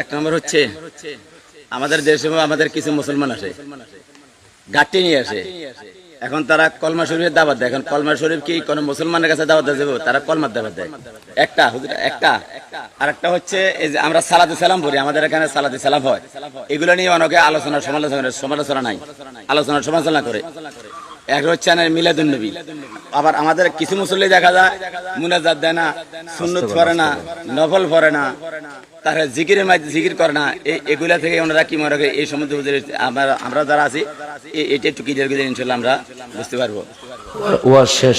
এক নম্বর হচ্ছে আমাদের দেশে আমাদের কিছু মুসলমান আছে ঘাটতি নিয়ে আসে। এখন তারা কলমা শরীফের দাবাত দেয়। এখন কলমা শরীফ কি কোনো মুসলমানের কাছে দাওয়াত দেবে তারা কলমার দাবাত দেয়। একটা একটা। আর একটা হচ্ছে এই যে আমরা সালাদু সালাম পড়ি। আমাদের এখানে সালাদু সালাম হয়। এগুলো নিয়ে অনেকে আলোচনা সমালোচনা সমালোচনা নাই। আলোচনা সমালোচনা করে। এক হচ্ছে না মিলাদুন নবী আবার আমাদের কিছু মুসল্লি দেখা যায় মুনাজাত দেয় না সুন্নত করে না নফল পড়ে না তারা জিকিরের মাধ্যমে জিকির করে না। এই এগুলা থেকে ওনারা কি মনে করে এই সম্বন্ধে আমরা আমরা যারা আছি এটা একটু ক্লিয়ার করে ইনশাল্লাহ আমরা বুঝতে পারব। ওয়াজ শেষ।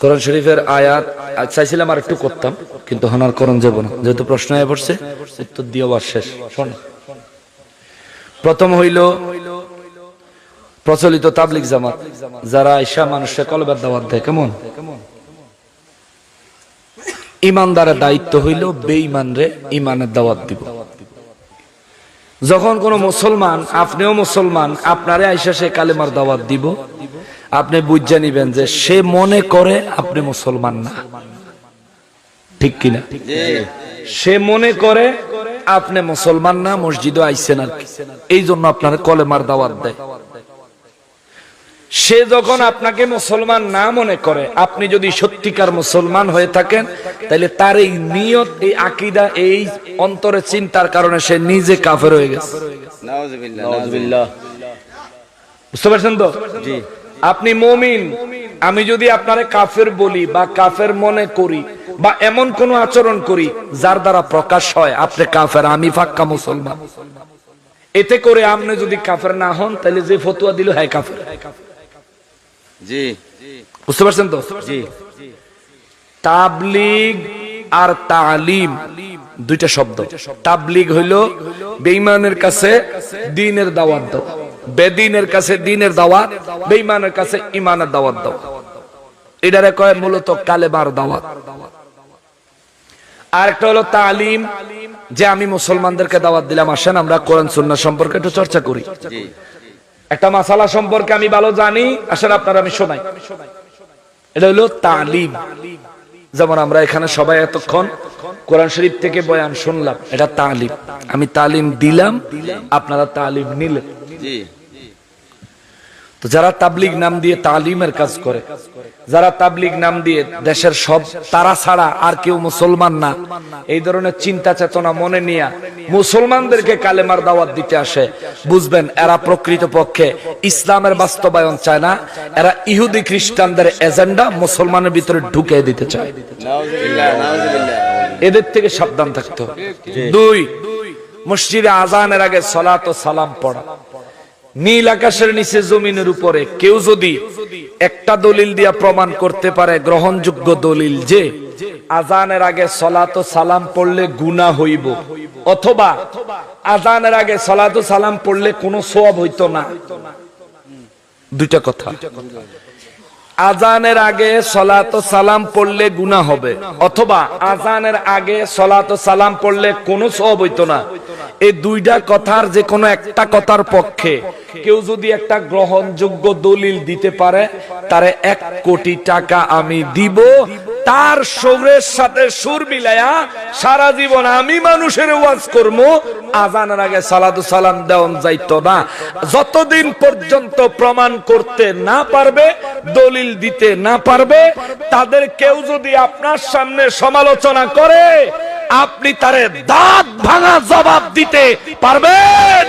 কোরআন শরীফের আয়াত চাইছিলাম আর একটু করতাম কিন্তু হনার করণ যাব না। যেহেতু প্রশ্ন হয়ে পড়ছে উত্তর দিয়ে ওয়াজ শেষ। শোন। প্রথম হইল প্রচলিত তাবলিক জামাত, যারা ঈশা মানুষের কলবের দাওয়াত দেয়, কেমন? ইমানদারের দায়িত্ব হইল বেঈমান রে ইমানের দাওয়াত দিব। যখন কোন মুসলমান, আপনিও মুসলমান, আপনারে আইসা সে কালেমার দাওয়াত দিব, আপনি বুঝে নিবেন যে সে মনে করে আপনি মুসলমান না। ঠিক কিনা? সে মনে করে আপনি মুসলমান না, মসজিদে আইসেন আর। এই জন্য আপনার কলেমার দাওয়াত দেয়। সে যখন আপনাকে মুসলমান না মনে করে আপনি যদি সত্যিকার মুসলমান হয়ে থাকেন তাহলে তার এই নিয়ত এই আকিদা এই অন্তরে চিন্তার কারণে সে নিজে কাফের হয়ে গেছে। নাউজুবিল্লাহ নাউজুবিল্লাহ। বুঝতে পারছেন তো? আপনি মমিন আমি যদি আপনারে কাফের বলি বা কাফের মনে করি বা এমন কোন আচরণ করি যার দ্বারা প্রকাশ হয় আপনি কাফের আমি ফাক্কা মুসলমান। এতে করে আপনি যদি কাফের না হন তাহলে যে ফতুয়া দিল হ্যাঁ কাফের হ্যাঁ কাফের। জি। বুঝতে পারছেন তো? জি। তাবলিগ আর তালিম দুইটা শব্দ। তাবলিগ হইল বেঈমানের কাছে দাওয়াত দাও। বেদিনের কাছে দাওয়াত বেঈমানের কাছে ইমানের দাওয়াত দাও। এটারে কয় মূলত কালেমার দাওয়াত। আর একটা হলো তালিম যে আমি মুসলমানদেরকে দাওয়াত দিলাম। আসেন আমরা কোরআন সুন্নাহ সম্পর্কে একটু চর্চা করি। একটা মাসালা সম্পর্কে আমি ভালো জানি আসলে আপনারা আমি শোনাই। এটা হলো তালিম। যেমন আমরা এখানে সবাই এতক্ষণ কোরআন শরীফ থেকে বয়ান শুনলাম, এটা তালিম। আমি তালিম দিলাম, আপনারা তালিম নিলেন। তো যারা তাবলিগ নাম দিয়ে তালিমের কাজ করে যারা তাবলিগ নাম দিয়ে দেশের সব তারা ছাড়া আর কেউ মুসলমান না। এই ধরনের চিন্তা চেতনা মনে নিয়ে মুসলমানদেরকে কালেমার দাওয়াত দিতে আসে। বুঝবেন এরা প্রকৃত পক্ষে ইসলামের বাস্তবায়ন চায় না এরা ইহুদি খ্রিস্টানদের এজেন্ডা মুসলমানের ভিতরে ঢুকে দিতে চায়। এদের থেকে সাবধান থাকতে হবে। দুই মসজিদে আজানের আগে সলাত ও সালাম পড়া। নীল আকাশের নিচে জমিনের উপরে কেউ যদি একটা দলিল দিয়া প্রমাণ করতে পারে, গ্রহণযোগ্য দলিল যে, আজানের আগে সলাত সালাম পড়লে গুনা হইব, অথবা আজানের আগে সলাত সালাম পড়লে কোনো সোয়াব হইতো না। দুইটা কথা। আজানের আগে সলাত সালাম পড়লে গুনা হবে। অথবা আজানের আগে সলাত সালাম পড়লে কোনো সব হইতো না। এই দুইটা কথার যে কোনো একটা কথার পক্ষে কেউ যদি একটা গ্রহণযোগ্য দলিল দিতে পারে, তারে এক কোটি টাকা আমি দিব তার সুরের সাথে সুর মিলাইয়া সারা জীবন আমি মানুষের ওয়াজ করব আজানের আগে সালাদু সালাম দেওয়ান যাইতো না। যতদিন পর্যন্ত প্রমাণ করতে না পারবে, দলিল দিতে না পারবে, তাদের কেউ যদি আপনার সামনে সমালোচনা করে, আপনি তারে দাঁত ভাঙা জবাব দিতে পারবেন।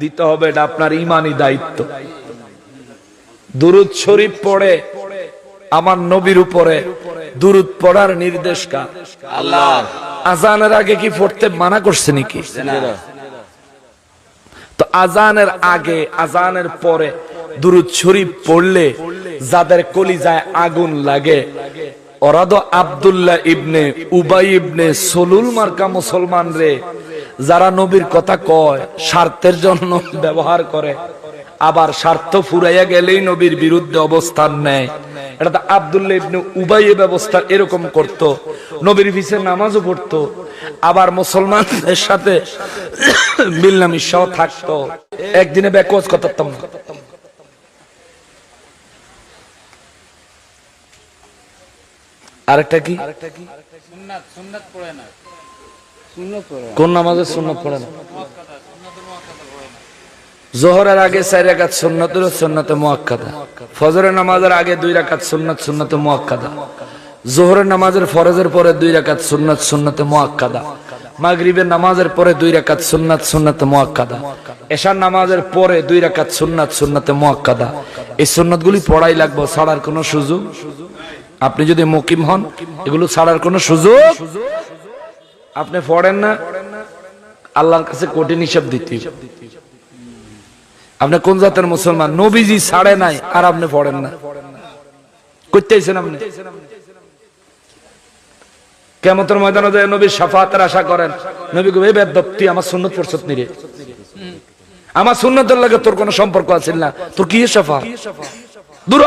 দিতে হবে এটা আপনার ইমানি দায়িত্ব। দুরুদ শরীফ পড়ে আমার নবীর উপরে দুরুদ পড়ার নির্দেশ কার? আল্লাহ আজানের আগে কি পড়তে মানা করছে নাকি? তো আজানের আগে আজানের পরে দুরুদ শরীফ পড়লে যাদের কলিজায় আগুন লাগে ওরা তো আবদুল্লাহ ইবনে উবাই ইবনে সলুল মার্কা মুসলমান রে। যারা নবীর কথা কয় স্বার্থের জন্য ব্যবহার করে আবার স্বার্থ ফুরাইয়া গেলেই নবীর বিরুদ্ধে অবস্থান নেয়। এটা তো আবদুল্লাহ ইবনে উবাই ব্যবস্থা এরকম করত। নবীর পিছে নামাজও পড়তো। আবার মুসলমানদের সাথে মিলনামিশাও থাকতো। একদিনে ব্যাকওয়াজ করতাম না আরেকটা কি? সুন্নাত সুন্নাত পড়ে না। সুন্নাত পড়ে না। কোন নামাজের সুন্নত পড়ে না? জোহরের আগে চার রাকাত সুন্নতের সুন্নতে মুআক্কাদা ফজরের নামাজের আগে দুই রাকাত সুন্নত, সুন্নতে মুআক্কাদা জোহরের নামাজের ফরজের পরে দুই রাকাত সুন্নত, সুন্নতে মুআক্কাদা মাগরিবের নামাজের পরে দুই রাকাত সুন্নাত, সুন্নতে মুআক্কাদা এশার নামাজের পরে দুই রাকাত সুন্নাত, সুন্নতে মুআক্কাদা এই সুন্নতগুলি পড়াই লাগবে, ছাড়ার কোনো সুযোগ? আপনি যদি মুকিম হন, এগুলো ছাড়ার কোনো সুযোগ? আপনি পড়েন না? আল্লাহর কাছে কঠিন হিসাব দিতে। আপনি কোন জাতের মুসলমান? নবীজি ছাড়ে নাই আর আপনি পড়েন না। করতেছেন আপনি? কেমতের ময়দানে যায় নবীর সাফাতের আশা করেন, নবী কবি বেদ তুই আমার সুন্নত পড়ছত নিরে আমার সুন্নতের লাগে তোর কোনো সম্পর্ক আছে না। তোর কি সাফা দূর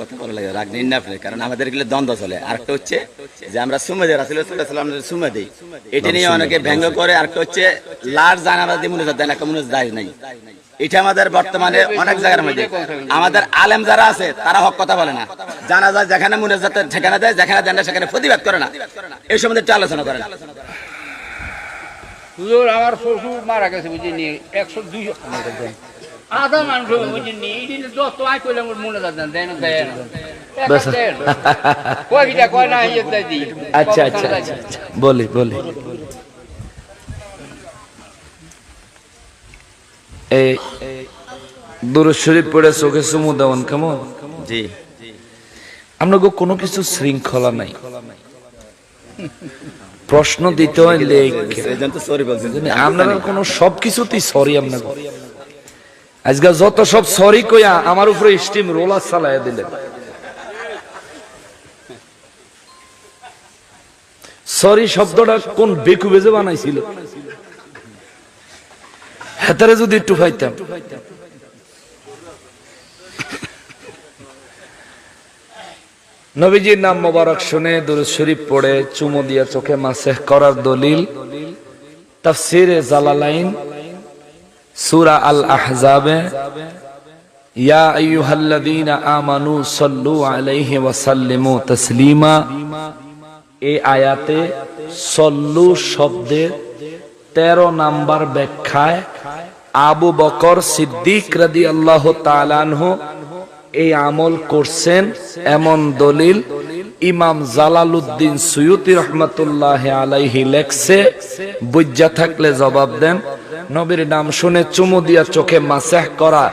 কথা লাগে, রাগ নিন না আপনি, কারণ আমাদের দ্বন্দ্ব চলে। আরেকটা হচ্ছে যে আমরা রাসুল সাল্লাম এটা নিয়ে অনেকে ব্যঙ্গ করে, আরেকটা হচ্ছে লার জানাবাদি মনে দেয় নাই। এটা আমাদের বর্তমানে অনেক জায়গার মধ্যে। আমাদের আলেম যারা আছে, তারা হক কথা বলে না। জানা যায় যেখানে মনে যাতে সেখানে দেয়, যেখানে দেয় না, সেখানে প্রতিবাদ করে না। এই সম্বন্ধে একটু আলোচনা হুজুর, আমার শ্বশুর মারা গেছে, বুঝিনি, একশো দুইশো দেন। আধা মানুষ হবে বুঝিনি এই দিনে যত আয় করলে আমার মনে যাচ্ছে দেয় না দেয় না ব্যাস। কয়টা কয় না ইয়ে দেয় দিই আচ্ছা আচ্ছা আচ্ছা আচ্ছা। বলি বলি এই দুরুদ শরীফ পড়ে চোখে চুমু দেওয়ান কেমন? জি। আমরা গো কোনো কিছু শৃঙ্খলা নাই। প্রশ্ন দিতে হয় আপনারা কোনো সবকিছুতেই সরি আপনার আজকাল যত সব সরি কইয়া আমার উপরে স্টিম রোলার চালাইয়া দিলেন সরি শব্দটা কোন বেকু বেজে বানাইছিল? হেতারে যদি একটু পাইতাম নবীজির নাম মোবারক শুনে দুরুদ শরীফ পড়ে চুমো দিয়া চোখে মাসে করার দলিল। তাফসিরে জালালাইন সূরা আল আহজাবে আমানু আলাইহি আয়াতে সল্লু শব্দের 13 নাম্বার ব্যাখ্যায় আবু বকর সিদ্দিক রাদিয়াল্লাহু এই আমল করছেন এমন দলিল ইমাম জালালউদ্দিন সুয়ুতি রহমতুল্লাহ আলাইহি লেখছে বুজ্জা থাকলে জবাব দেন নবীর নাম শুনে চুমু দিয়া চোখে মাসেহ করা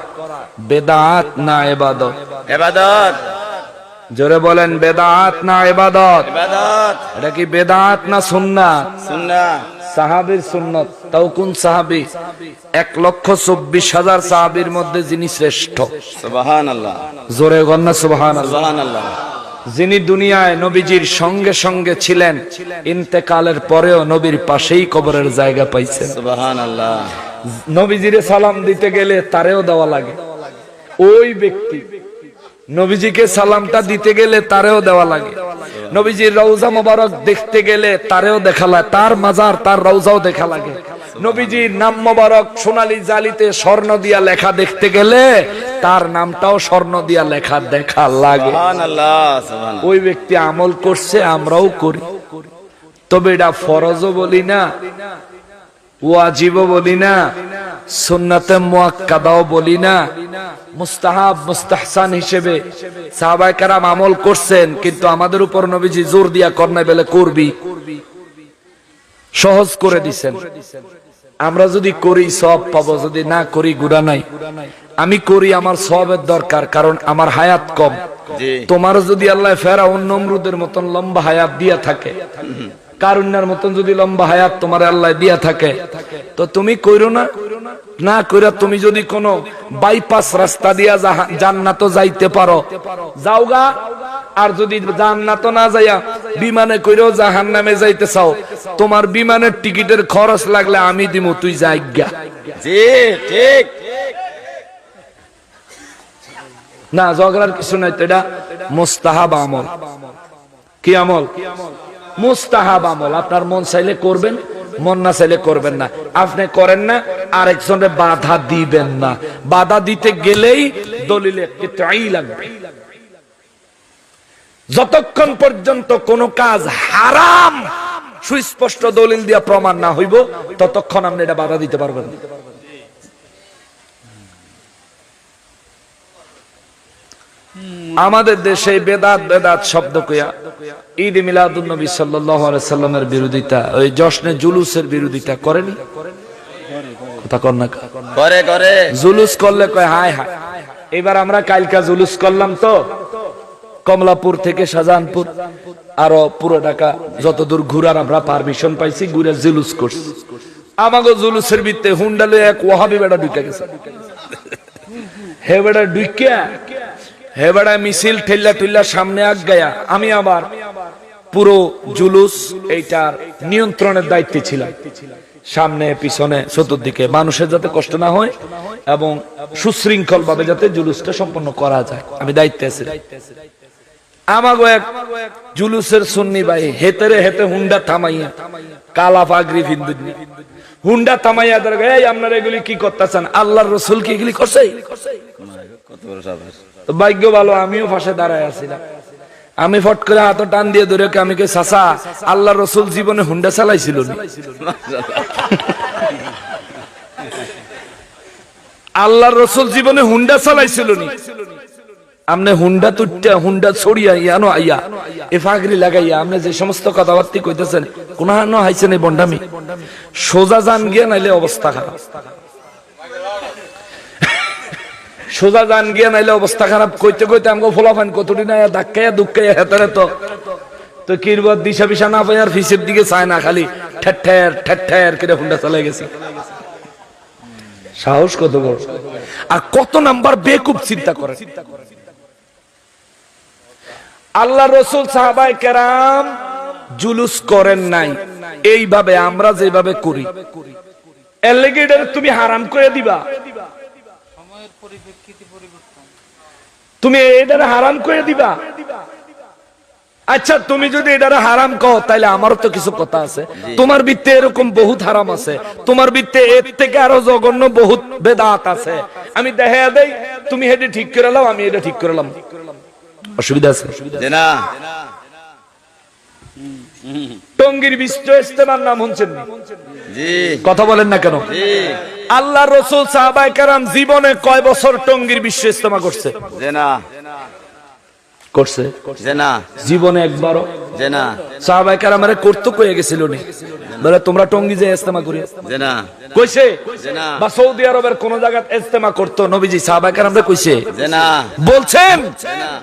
বেদাত না এবাদত? এবাদত। জোরে বলেন বেদাত না এবাদত? এবাদত। এটা কি বেদাত না সুন্নাত সুন্নাহ। সাহাবির সুন্নত। তাও কোন সাহাবি? এক লক্ষ চব্বিশ হাজার সাহাবির মধ্যে যিনি শ্রেষ্ঠ। সুবহানাল্লাহ। জোরে গন্না সুবহান সুবহানাল্লাহ। যিনি দুনিয়ায় নবীজির সঙ্গে সঙ্গে ছিলেন ইন্তেকালের পরেও নবীর পাশেই কবরের জায়গা পাইছেন। নবীজিরে সালাম দিতে গেলে তারেও দেওয়া লাগে। ওই ব্যক্তি নবীজিকে সালামটা দিতে গেলে তারেও দেওয়া লাগে। নবীজির রৌজা মোবারক দেখতে গেলে তারেও দেখা লাগে তার মাজার তার রৌজাও দেখা লাগে। নবীজির নাম মোবারক সোনালী জালিতে স্বর্ণ দিয়া লেখা দেখতে গেলে তার নামটাও স্বর্ণ দিয়া লেখা দেখা লাগে। ওই ব্যক্তি আমল করছে আমরাও করি। তবে এটা ফরজও বলি না ওয়াজিবও বলি না সুন্নাতে মুআক্কাদাও বলি না। মুস্তাহাব মুস্তাহসান হিসেবে সাহাবায়ে কেরাম আমল করছেন কিন্তু আমাদের উপর নবীজি জোর দিয়া করনা বেলে করবি। সহজ করে দিছেন। আমরা যদি করি সব পাবো যদি না করি গুড়া নাই। আমি করি আমার সবের দরকার কারণ আমার হায়াত কম। তোমার যদি আল্লাহ ফেরা অন্য নমরুদের মতন লম্বা হায়াত দিয়া থাকে কারুণ্যার মতন যদি লম্বা হায়াত তোমার আল্লাহ দিয়া থাকে তো তুমি কইরো না? না কইরা তুমি যদি কোনো বাইপাস রাস্তা দিয়া জান্নাত যাইতে পারো। যাওগা আর যদি জান্নাত না যাইয়া বিমানে কইরেও জাহান নামে যাইতে চাও তোমার বিমানের টিকিটের খরচ লাগলে আমি দিমু তুই যাইগা জি ঠিক। না ঝগড়ার কিছু নাই তো এটা মোস্তাহাব আমল। কি আমল? মুস্তাহাব আমল। আপনার মন চাইলে করবেন মন না চাইলে করবেন না। আপনি করেন না আরেকজনের বাধা দিবেন না। বাধা দিতে গেলেই দলিলে লাগবে যতক্ষণ পর্যন্ত কোন কাজ হারাম সুস্পষ্ট দলিল দিয়া প্রমাণ না হইব ততক্ষণ আপনি এটা বাধা দিতে পারবেন আমাদের দেশে বেদাত বেদাত শব্দ কইয়া ঈদ মিলাদুন নবী সাল্লাল্লাহু আলাইহি সাল্লামের বিরোধিতা ওই জশ্নে জুলুসের বিরোধিতা করেনি? কথা কর না করে করে। জুলুস করলে কয় হায় হায়। এবার আমরা কালকা জুলুস করলাম তো? কমলাপুর থেকে শাহজাহানপুর, আরও পুরো ঢাকা যতদূর ঘুরার আমরা পারমিশন পাইছি, ঘুরে জুলুস করছি। আমাগো জুলুসের ভিত্তে হুন্ডালে এক ওয়াহাবি বেড়া ঢুকে গেছে। হে বেড়া ঢুকিয়া হে বেড়া মিছিল ঠেল্লা টুল্লা সামনে আগ গায়া আমি আবার পুরো জুলুস এইটার নিয়ন্ত্রণের দায়িত্বে ছিলাম। সামনে, পিছনে, চতুর্দিকে মানুষের যাতে কষ্ট না হয় এবং সুশৃঙ্খল ভাবে যাতে জুলুসটা সম্পন্ন করা যায়। আমি দায়িত্বে আছি। আমাগো এক জুলুসের সুন্নি ভাই, হেতেরে হেতে হুন্ডা থামাইয়া, কালা পাগরি ফিন্দুন হুন্ডা থামাইয়া ধরে এই আপনারা এগুলি কি করতেছেন? আল্লাহর রসুল কি এগুলি করছে? ভাগ্য ভালো, আমিও পাশে দাঁড়ায় আছিলাম। আমি ফট করে হাত টান দিয়ে ধরে আমি কে চাচা আল্লাহ রসুল জীবনে হুন্ডা চালাইছিল? আল্লাহ রসুল জীবনে হুন্ডা চালাইছিল আমনে হুন্ডা তুট্টা হুন্ডা ছড়িয়া, ইয়ানো আইয়া। এ ফাগরি লাগাইয়া, আমনে যে সমস্ত কথাবার্তি কইতেছেন কোন হানো হাইছেন এই বন্ডামি। সোজা জান গিয়া নাইলে অবস্থা খারাপ। সোজা জান গিয়া নাইলে অবস্থা খারাপ। কইতে কইতে আমগো ফোলাফান কতদিন আয়া ধাক্কাইয়া দুক্কাইয়া হেতারে তো। তো কিরবত দিশা বিশা না পাই ফিসের দিকে চায় না, খালি ঠের ঠের ঠের করে হুন্ডা চালাই গেছে। সাহস কত বড়। আর কত নাম্বার বেকুব চিন্তা করে। আল্লাহ রসুল সাহাবাই কেরাম জুলুস করেন নাই। এইভাবে আমরা যেভাবে করি। এলিগেটর তুমি হারাম করে দিবা। তুমি এটারে হারাম করে দিবা। আচ্ছা তুমি যদি এটারে হারাম কও তাহলে আমারও তো কিছু কথা আছে। তোমার বৃত্তে এরকম বহুত হারাম আছে। তোমার বৃত্তে এর থেকে আরও জঘন্য বহুত বেদাত আছে। আমি দেখা দেই তুমি হেঁটে ঠিক করে লাও আমি এটা ঠিক করে লাম অসুবিধা আছে? না টঙ্গির বিশ্ব ইস্তেমার নাম শুনছেন কথা বলেন না কেন? আল্লাহ রসুল সাহাবাই কারাম জীবনে কয় বছর টঙ্গির বিশ্ব ইস্তেমা করছে? না করছে। যে না জীবনে একবারও। যে না সাহাবাই করতে কয়ে গেছিল বলে তোমরা টঙ্গি যে ইস্তেমা করি। যে না কইছে যে না বা সৌদি আরবের কোন জায়গায় ইস্তেমা করতো নবীজি? সাহাবাই কইছে যে না বলছেন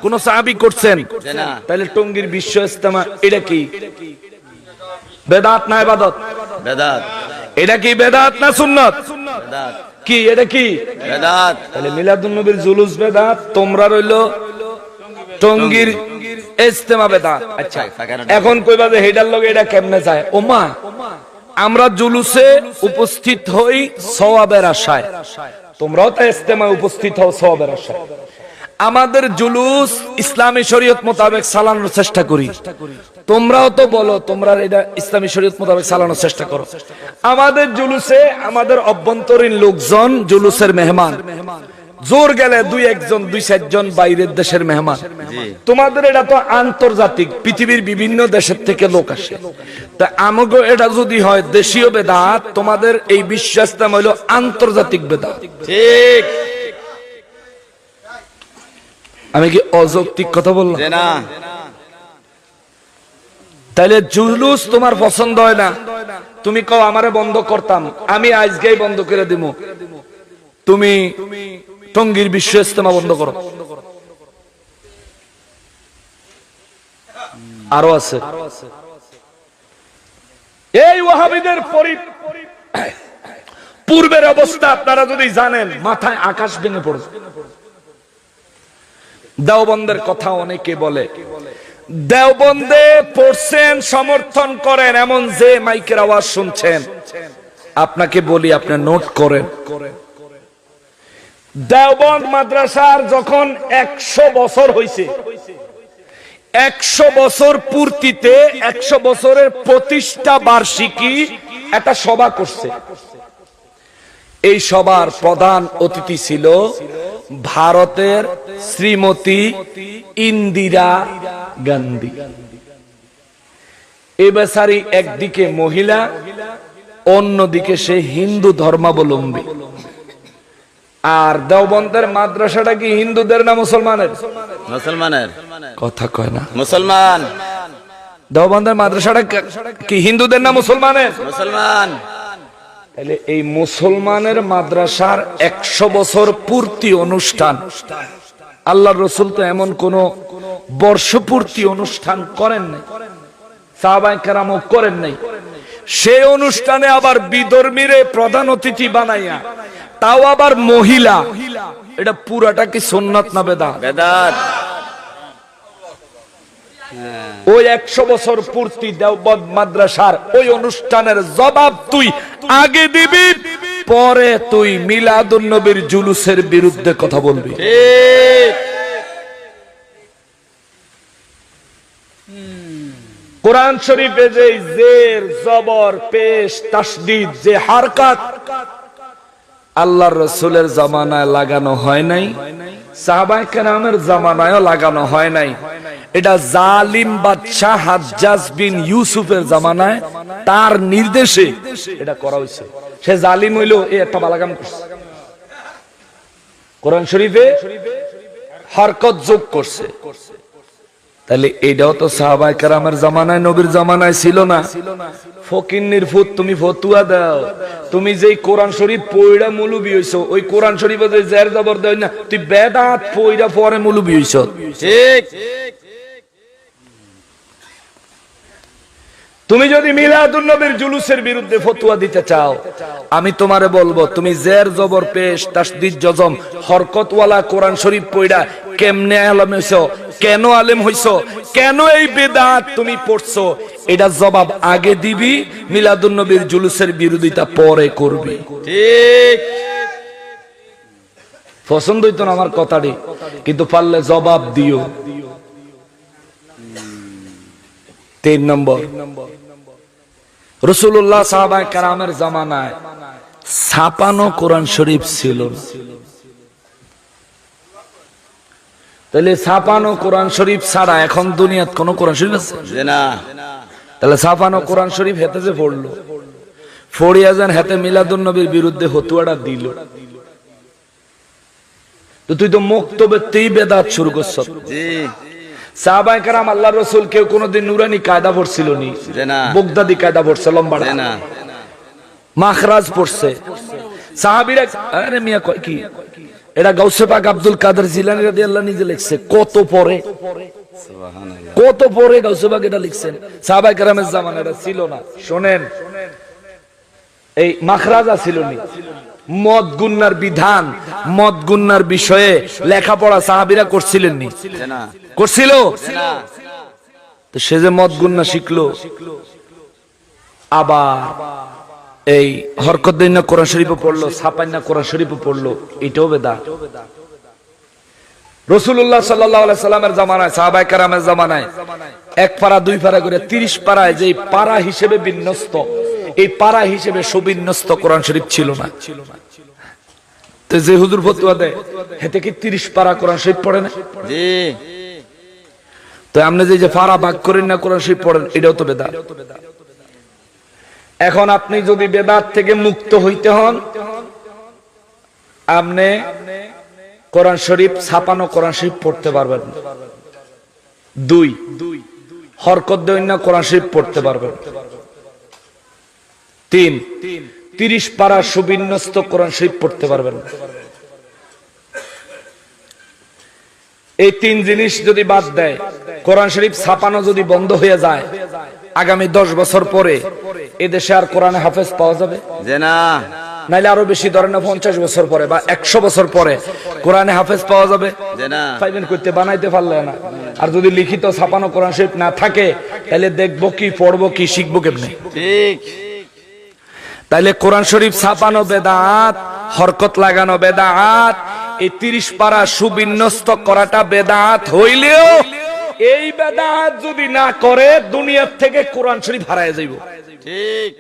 কোন সাহাবি করছেন? যে না তাহলে টঙ্গির বিশ্ব ইস্তেমা এটা কি? বেদাত না ইবাদত? বেদাত। এটা কি বেদাত না সুন্নত? বেদাত। কি এটা কি? বেদাত। তাহলে মিলাদুন নবীর জুলুস বেদাত তোমরা রইল টঙ্গির ইস্তেমা বেদাত আচ্ছা এখন কইবা যে হেডার লগে এটা কেমনে যায়? ওমা, আমরা জুলুসে উপস্থিত হই সওয়াবের আশায়। তোমরাও তো ইস্তেমায় উপস্থিত হও সওয়াবের আশায়। আমাদের জুলুস ইসলামী শরীয়ত মোতাবেক চালানোর চেষ্টা করি। তোমরাও তো বলো, তোমরা এটা ইসলামী শরীয়ত মোতাবেক চালানোর চেষ্টা করো। আমাদের জুলুসে আমাদের অভ্যন্তরীণ লোকজন জুলুসের মেহমান। জোর গেলে দুই একজন দুই চারজন বাইরের দেশের মেহমান। তোমাদের এটা তো আন্তর্জাতিক পৃথিবীর বিভিন্ন দেশের থেকে লোক আসে। তা আমাকে এটা যদি হয় দেশীয় বেদাত তোমাদের এই বিশ্বাস হইল আন্তর্জাতিক বেদাত। ঠিক। আমি কি অযৌক্তিক কথা বললাম? না। তাইলে জুলুস তোমার পছন্দ হয় না। তুমি কও আমারে বন্ধ করতাম। আমি আজকেই বন্ধ করে দিব তুমি টঙ্গির বিশ্ব ইস্তেমা বন্ধ করো। আরও আছে। এই ওয়াহাবিদের পরি পূর্বের অবস্থা আপনারা যদি জানেন, মাথায় আকাশ ভেঙে পড়বে দেওবন্দের কথা অনেকে বলে। দেওবন্দে পড়ছেন, সমর্থন করেন, এমন যে মাইকের আওয়াজ শুনছেন। আপনাকে বলি, আপনি নোট করেন করেন। দেওবন্দ মাদ্রাসার যখন একশো বছর হয়েছে একশো বছর পূর্তিতে একশো বছরের প্রতিষ্ঠা বার্ষিকী একটা সভা করছে। এই সবার প্রধান অতিথি ছিল ভারতের শ্রীমতী ইন্দিরা গান্ধী। এ বেচারি একদিকে মহিলা, অন্যদিকে সে হিন্দু ধর্মাবলম্বী। আর দেওবন্দের মাদ্রাসাটা কি হিন্দুদের না মুসলমানের? মুসলমানের। কথা কয় না। মুসলমান। দেওবন্দের মাদ্রাসাটা কি হিন্দুদের না মুসলমানের? মুসলমান। তাহলে এই মুসলমানের মাদ্রাসার একশো বছর পূর্তি অনুষ্ঠান। আল্লাহ রসুল তো এমন কোন বর্ষপূর্তি অনুষ্ঠান করেন নাই। সাহাবাই কেরামও করেন নাই। সেই অনুষ্ঠানে আবার বিধর্মীরে প্রধান অতিথি বানাইয়া তাও আবার মহিলা। এটা পুরাটা কি সোননাথ না বেদা বেদাত। ওই একশো বছর পূর্তি দেওবন্দ মাদ্রাসার ওই অনুষ্ঠানের জবাব তুই আগে দিবি পরে তুই মিলাদুন নবীর জুলুসের বিরুদ্ধে কথা বলবি। কোরআন শরীফে যে জের জবর পেশ তাসদিদ যে হারকাত আল্লাহর রসুলের জামানায় লাগানো হয় নাই সাহাবাই কেরামের জামানায়ও লাগানো হয় নাই। এটা জালিম বাদশাহ হাজ্জাজ বিন ইউসুফের জামানায় তার নির্দেশে এটা করা হয়েছে। সে জালিম হইল এই একটা বালাগাম করছে। কোরআন শরীফে হরকত যোগ করছে। তাহলে এটাও তো সাহাবাই কারামের জামানায় নবীর জামানায় ছিল না। ফকিন্নির ফুত তুমি ফতুয়া দাও। তুমি যেই কোরআন শরীফ পইড়া মুলুবি হইছো ওই কোরআন শরীফে জের জবর দেয় না তুই বেদাত পইড়া পরে মুলুবি হইছ। ঠিক। তুমি যদি মিলাদুন নবীর জুলুসের বিরুদ্ধে ফতুয়া দিতে চাও আমি তোমারে বলব তুমি জের জবর পেশ তাসদিদ জজম হরকতওয়ালা কোরআন শরীফ পইড়া কেমনে আলম হইছ? কেন আলেম হইছ? কেন এই বেদাত তুমি পড়ছো? এটা জবাব আগে দিবি মিলাদুন নবীর জুলুসের বিরোধিতা পরে করবি। ঠিক। পছন্দ হইতো না আমার কথাটি কিন্তু পারলে জবাব দিও। তিন নম্বর। রসুল্লাহ সাহাবায় কারামের জামানায় ছাপানো কোরআন শরীফ ছিল না। তাহলে ছাপানো কোরআন শরীফ ছাড়া এখন দুনিয়াত কোন কোরআন শরীফ আছে? না তাহলে ছাপানো কোরআন শরীফ হেতে যে পড়ল। ফড়িয়া যান হাতে মিলাদুন নবীর বিরুদ্ধে হতুয়াটা দিল। তো তুই তো মুক্তবেতেই বেদাত শুরু করছ। কারাম রসুল কেউ কোনোদিন নুরানি কায়দা পড়ছিল নি? না বগদাদি কায়দা পড়ছে লম্বা না মাখরাজ পড়ছে। সাহাবিরা আরে মিয়া কয় কি? এটা গাউসে পাক আব্দুল কাদের জিলানি রাদিয়াল্লাহু নিজে লিখছে। কত পরে? কত পরে গাউসে পাক এটা লিখছেন? সাহাবাই কারামের জামানা এটা ছিল না। শোনেন, এই মাখরাজা ছিল নি। মদ গুন্নার বিধান, মদ গুন্নার বিষয়ে লেখাপড়া সাহাবিরা করছিলেন নি। করছিল? তো সে যে মদ গুন্না শিখলো, আবার এই হরকত দিন না কোরআন শরীফও পড়ল ছাপাই না কোরআন শরীফও পড়ল এটাও বেদা। রসুল্লাহ সাল্লাহ সাল্লামের জামানায় সাহাবাই কারামের জামানায় এক পাড়া দুই পাড়া করে তিরিশ পাড়ায় যে পাড়া হিসেবে বিন্যস্ত এই পাড়া হিসেবে সুবিন্যস্ত কোরআন শরীফ ছিল না। তো যে হুজুর ফতুয়া দেয় হেতে কি তিরিশ পাড়া কোরআন শরীফ পড়ে না? তো আপনি যে ফাড়া ভাগ করেন না কোরআন শরীফ পড়েন এটাও তো বেদাত এখন আপনি যদি বেদাত থেকে মুক্ত হইতে হন, আপনি কোরআন শরীফ, ছাপানো কোরআন শরীফ পড়তে পারবেন। দুই, হরকত দেন না কোরআন শরীফ পড়তে পারবেন। তিন, তিরিশ পারা সুবিন্যস্ত কোরআন শরীফ পড়তে পারবেন। এই তিন জিনিস যদি বাদ দেয়, কোরআন শরীফ ছাপানো যদি বন্ধ হয়ে যায়, আগামী দশ বছর পরে এদেশে আর কোরআনে হাফেজ পাওয়া যাবে? যে না। নাইলে আরও বেশি ধরেন পঞ্চাশ বছর পরে বা একশো বছর পরে কোরআনে হাফেজ পাওয়া যাবে? পাইবেন করতে বানাইতে পারলে না। আর যদি লিখিত ছাপানো কোরআন শরীফ না থাকে তাহলে দেখব কি পড়ব কি শিখব কেমনি? ঠিক। তাইলে কোরআন শরীফ ছাপানো বেদাত হরকত লাগানো বেদাত এই তিরিশ পারা সুবিন্যস্ত করাটা বেদাত হইলেও এই বেদাত যদি না করে দুনিয়ার থেকে কোরআন শরীফ হারায় যাইব। ঠিক।